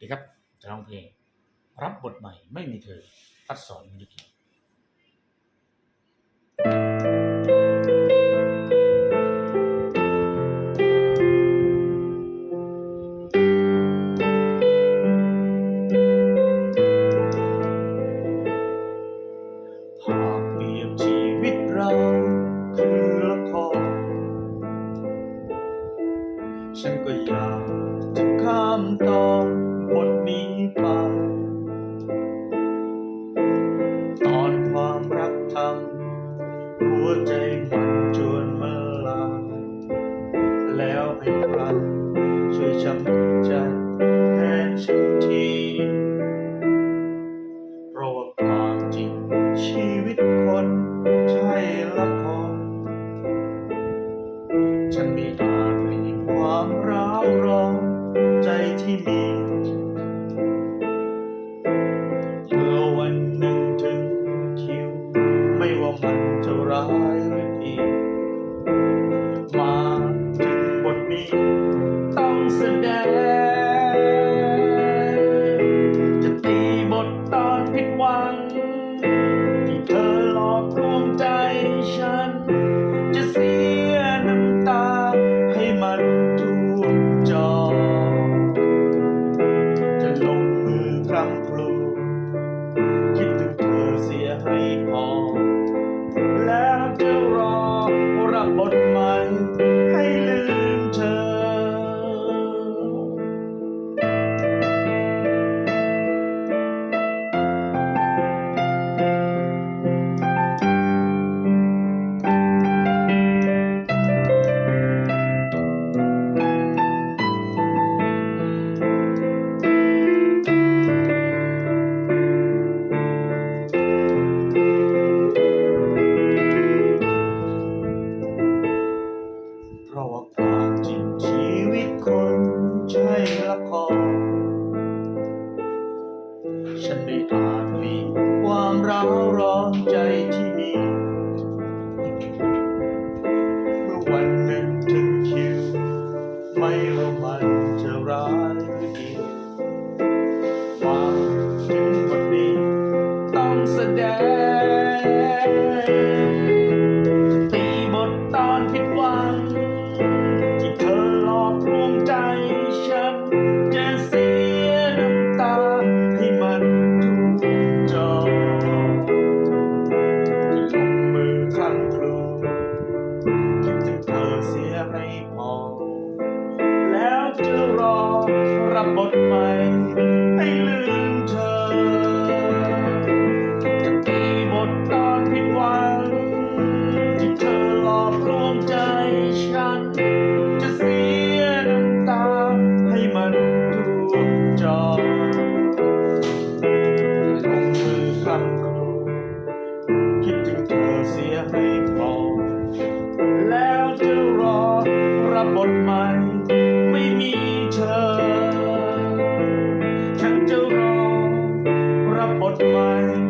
ดีครับจะร้องเพลง รับบทใหม่ไม่มีเธอพัดสอนมิยุกิหากเปรียบชีวิตเราคือละครฉันก็อยากจะข้ามตอน นี้ไป ตอนความรักทำหัวใจมันจวนมาลายแล้วให้ใครช่วยช้ำใจแทนฉันทีเพราะว่าความจริงชีวิตคนใช่ละครฉันไม่อาจหลีกความร้าวร้อนใจที่มี มันจะร้ายหรือดีมาถึงบทนี้ต้องแสดง จะตีบทตอนผิดหวัง ที่เธอหลอกลวงใจฉัน จะเสียน้ำตาให้มันท่วมจอ จะลงมือคำครูคิดถึงเธอเสียให้พอ รั ครฉันไม่อาจหลีความร้าวร้อนใจที่มี เมื่อวันหนึ่งถึงคิว ไม่ว่ามันจะร้ายหรือดีมาถึงวันนี้ต้องแสดง ถึงเธอเสียให้พอ แล้วจะรอรับบทใหม่ให้ลืมเธอ จะตีบทตอนผิดหวังที่เธอหลอกลวงใจฉัน จะเสียน้ำตาให้มันทุกจอ ฉัน